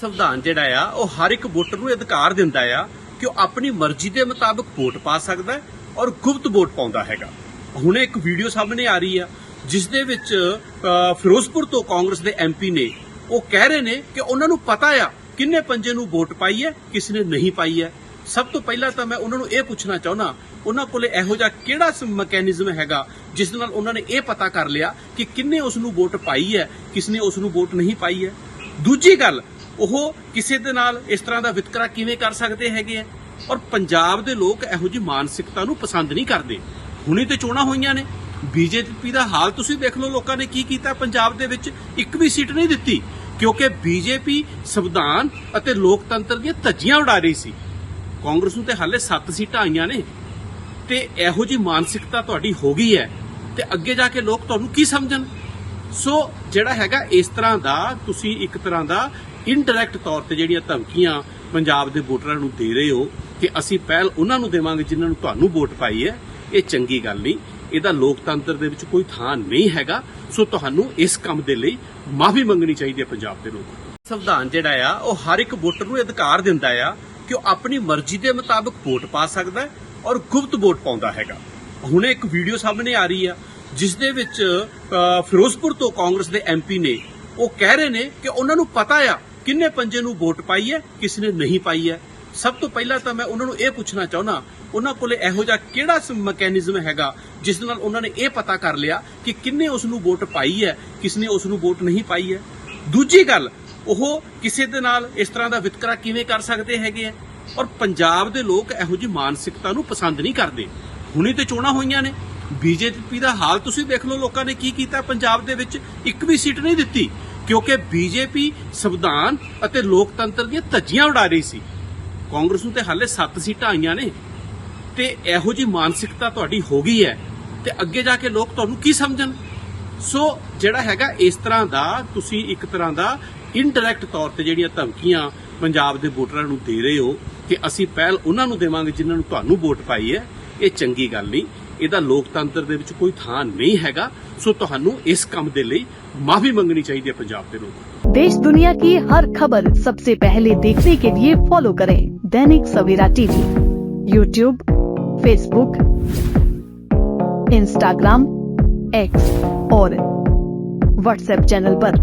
ਸੰਵਿਧਾਨ ਜਿਹੜਾ ਆ, ਉਹ ਹਰ ਇੱਕ ਵੋਟਰ ਨੂੰ ਅਧਿਕਾਰ ਦਿੰਦਾ ਆ ਕਿ ਉਹ ਆਪਣੀ ਮਰਜ਼ੀ ਦੇ ਮੁਤਾਬਕ ਵੋਟ ਪਾ ਸਕਦਾ ਔਰ ਗੁਪਤ ਵੋਟ ਪਾਉਂਦਾ ਹੈਗਾ। ਹੁਣ ਇੱਕ ਵੀਡੀਓ ਸਾਹਮਣੇ ਆ ਰਹੀ ਆ, ਜਿਸ ਦੇ ਵਿੱਚ ਫਿਰੋਜ਼ਪੁਰ ਤੋਂ ਕਾਂਗਰਸ ਦੇ ਐਮਪੀ ਨੇ ਉਹ ਕਹਿ ਰਹੇ ਨੇ ਕਿ ਉਹਨਾਂ ਨੂੰ ਪਤਾ ਆ ਕਿੰਨੇ ਪੰਜੇ ਨੂੰ ਵੋਟ ਪਾਈ ਹੈ, ਕਿਸ ਨੇ ਨਹੀਂ ਪਾਈ ਹੈ। ਸਭ ਤੋਂ ਪਹਿਲਾਂ ਤਾਂ ਮੈਂ ਉਹਨਾਂ ਨੂੰ ਇਹ ਪੁੱਛਣਾ ਚਾਹੁੰਦਾ, ਉਹਨਾਂ ਕੋਲੇ ਇਹੋ ਜਿਹਾ ਕਿਹੜਾ ਮੈਕੈਨਿਜ਼ਮ ਹੈਗਾ, ਜਿਸ ਨਾਲ ਉਹਨਾਂ ਨੇ ਇਹ ਪਤਾ ਕਰ ਲਿਆ ਕਿ ਕਿੰਨੇ ਉਸ ਨੂੰ ਵੋਟ ਪਾਈ ਹੈ, ਕਿਸ ਨੇ ਉਸ ਨੂੰ ਵੋਟ ਨਹੀਂ ਪਾਈ ਹੈ। ਦੂਜੀ ਗੱਲ ਉਹ ਕਿਸੇ ਦੇ ਨਾਲ ਇਸ ਤਰ੍ਹਾਂ ਦਾ ਵਿਤਕਰਾ ਕਿਵੇਂ ਕਰ ਸਕਦੇ ਹੈਗੇ ਆ? ਔਰ ਪੰਜਾਬ ਦੇ ਲੋਕ ਇਹੋ ਜਿਹੀ ਮਾਨਸਿਕਤਾ ਨੂੰ ਪਸੰਦ ਨਹੀਂ ਕਰਦੇ। ਹੁਣੇ ਤੇ ਚੋਣਾਂ ਹੋਈਆਂ ਨੇ। ਬੀਜੇਪੀ ਦਾ ਹਾਲ ਤੁਸੀਂ ਦੇਖ ਲਓ ਲੋਕਾਂ ਨੇ ਕੀ ਕੀਤਾ ਪੰਜਾਬ ਦੇ ਵਿੱਚ। ਇੱਕ ਵੀ ਸੀਟ ਨਹੀਂ ਦਿੱਤੀ, ਕਿਉਂਕਿ ਬੀਜੇਪੀ ਸੰਵਿਧਾਨ ਅਤੇ ਲੋਕਤੰਤਰ ਦੀਆਂ ਧੱਜੀਆਂ ਉਡਾ ਰਹੀ ਸੀ। ਕਾਂਗਰਸ ਨੂੰ ਤੇ ਹਾਲੇ 7 ਸੀਟਾਂ ਆਈਆਂ ਨੇ। ਤੇ ਇਹੋ ਜੀ ਮਾਨਸਿਕਤਾ ਤੁਹਾਡੀ ਹੋ ਗਈ ਹੈ। ਤੇ ਅੱਗੇ ਜਾ ਕੇ ਲੋਕ ਤੁਹਾਨੂੰ ਕੀ ਸਮਝਣ? ਸੋ ਜਿਹੜਾ ਹੈਗਾ ਇਸ ਤਰ੍ਹਾਂ ਦਾ, ਤੁਸੀਂ ਇੱਕ ਤਰ੍ਹਾਂ ਦਾ ਇਨਡਾਇਰੈਕਟ ਤੌਰ ਤੇ ਜਿਹੜੀਆਂ ਧਮਕੀਆਂ ਪੰਜਾਬ ਦੇ ਵੋਟਰਾਂ ਨੂੰ ਦੇ ਰਹੇ ਹੋ ਕਿ ਅਸੀਂ ਪਹਿਲ ਉਹਨਾਂ ਨੂੰ ਦੇਵਾਂਗੇ ਜਿਨ੍ਹਾਂ ਨੂੰ ਤੁਹਾਨੂੰ ਵੋਟ ਪਾਈ ਹੈ, ਇਹ ਚੰਗੀ ਗੱਲ ਨਹੀਂ। ਇਹਦਾ ਲੋਕਤੰਤਰ ਦੇ ਵਿੱਚ ਕੋਈ ਥਾਂ ਨਹੀਂ ਹੈਗਾ। ਸੋ ਤੁਹਾਨੂੰ ਇਸ ਕੰਮ ਦੇ ਲਈ ਮਾਫੀ ਮੰਗਣੀ ਚਾਹੀਦੀ ਹੈ ਪੰਜਾਬ ਦੇ ਲੋਕਾਂ ਨੂੰ। ਸੰਵਿਧਾਨ ਜਿਹੜਾ ਆ, ਉਹ ਹਰ ਇੱਕ ਵੋਟਰ ਨੂੰ ਅਧਿਕਾਰ ਦਿੰਦਾ ਆ ਕਿ ਉਹ ਆਪਣੀ ਮਰਜ਼ੀ ਦੇ ਮੁਤਾਬਕ ਵੋਟ ਪਾ ਸਕਦਾ ਔਰ ਗੁਪਤ ਵੋਟ ਪਾਉਂਦਾ ਹੈਗਾ। ਹੁਣੇ ਇੱਕ ਵੀਡੀਓ ਸਾਹਮਣੇ ਆ ਰਹੀ ਆ। ਜਿਸ ਦੇ ਵਿੱਚ ਫਿਰੋਜ਼ਪੁਰ ਤੋਂ ਕਾਂਗਰਸ ਦੇ ਐਮਪੀ ਨੇ, ਉਹ ਕਹਿ ਰਹੇ ਨੇ ਕਿ ਉਹਨਾਂ ਨੂੰ ਪਤਾ ਆ ਕਿੰਨੇ ਪੰਜੇ ਨੂੰ ਵੋਟ ਪਾਈ ਹੈ, ਕਿਸ ਨੇ ਨਹੀਂ ਪਾਈ ਹੈ। ਸਭ ਤੋਂ ਪਹਿਲਾਂ ਤਾਂ ਮੈਂ ਉਹਨਾਂ ਨੂੰ ਇਹ ਪੁੱਛਣਾ ਚਾਹੁੰਦਾ, ਉਹਨਾਂ ਕੋਲੇ ਇਹੋ ਜਿਹਾ ਕਿਹੜਾ ਮੈਕੈਨਿਜ਼ਮ ਹੈਗਾ ਜਿਸ ਨਾਲ ਉਹਨਾਂ ਨੇ ਇਹ ਪਤਾ ਕਰ ਲਿਆ ਕਿ ਕਿੰਨੇ ਉਸ ਨੂੰ ਵੋਟ ਪਾਈ ਹੈ, ਕਿਸ ਨੇ ਉਸ ਨੂੰ ਵੋਟ ਨਹੀਂ ਪਾਈ ਹੈ। ਦੂਜੀ ਗੱਲ, ਉਹ ਕਿਸੇ ਦੇ ਨਾਲ ਇਸ ਤਰ੍ਹਾਂ ਦਾ ਵਿਤਕਰਾ ਕਿਵੇਂ ਕਰ ਸਕਦੇ ਹੈਗੇ ਆ? ਔਰ ਪੰਜਾਬ ਦੇ ਲੋਕ ਇਹੋ ਜਿਹੀ ਮਾਨਸਿਕਤਾ ਨੂੰ ਪਸੰਦ ਨਹੀਂ ਕਰਦੇ। ਹੁਣੇ ਤੇ ਚੋਣਾਂ ਹੋਈਆਂ ਨੇ ਬੀਜੇਪੀ ਦਾ ਹਾਲ ਤੁਸੀਂ ਦੇਖ ਲਓ ਲੋਕਾਂ ਨੇ ਕੀ ਕੀਤਾ ਪੰਜਾਬ ਦੇ ਵਿੱਚ, ਇੱਕ ਵੀ ਸੀਟ ਨਹੀਂ ਦਿੱਤੀ, ਕਿਉਂਕਿ ਬੀਜੇਪੀ ਸੰਵਿਧਾਨ ਅਤੇ ਲੋਕਤੰਤਰ ਦੀਆਂ ਧੱਜੀਆਂ ਉਡਾ ਰਹੀ ਸੀ। ਕਾਂਗਰਸ ਨੂੰ ਤੇ ਹਾਲੇ 7 ਸੀਟਾਂ ਆਈਆਂ ਨੇ, ਤੇ ਇਹੋ ਜਿਹੀ ਮਾਨਸਿਕਤਾ ਤੁਹਾਡੀ ਹੋ ਗਈ ਹੈ, ਤੇ ਅੱਗੇ ਜਾ ਕੇ ਲੋਕ ਤੁਹਾਨੂੰ ਕੀ ਸਮਝਣ? ਸੋ, ਜਿਹੜਾ ਹੈਗਾ ਇਸ ਤਰ੍ਹਾਂ ਦਾ, ਤੁਸੀਂ ਇੱਕ ਤਰ੍ਹਾਂ ਦਾ ਇਨਡਾਇਰੈਕਟ ਤੌਰ ਤੇ ਜਿਹੜੀਆਂ ਧਮਕੀਆਂ ਪੰਜਾਬ ਦੇ ਵੋਟਰਾਂ ਨੂੰ ਦੇ ਰਹੇ ਹੋ, ਕਿ ਅਸੀਂ ਪਹਿਲ ਉਹਨਾਂ ਨੂੰ ਦੇਵਾਂਗੇ ਜਿਨ੍ਹਾਂ ਨੂੰ ਤੁਹਾਨੂੰ ਵੋਟ ਪਾਈ ਹੈ, ਇਹ ਚੰਗੀ ਗੱਲ ਨਹੀਂ। ਇਹਦਾ ਲੋਕਤੰਤਰ ਦੇ ਵਿੱਚ ਕੋਈ ਥਾਂ ਨਹੀਂ ਹੈਗਾ ਸੋ ਤੁਹਾਨੂੰ ਇਸ ਕੰਮ ਦੇ ਲਈ ਮਾਫੀ ਮੰਗਣੀ ਚਾਹੀਦੀ ਹੈ ਪੰਜਾਬ ਦੇ ਲੋਕਾਂ ਨੂੰ देश दुनिया की हर खबर सबसे पहले देखने के लिए फॉलो करें Dainik Savera TV YouTube Facebook Instagram X और व्हाट्सएप चैनल पर।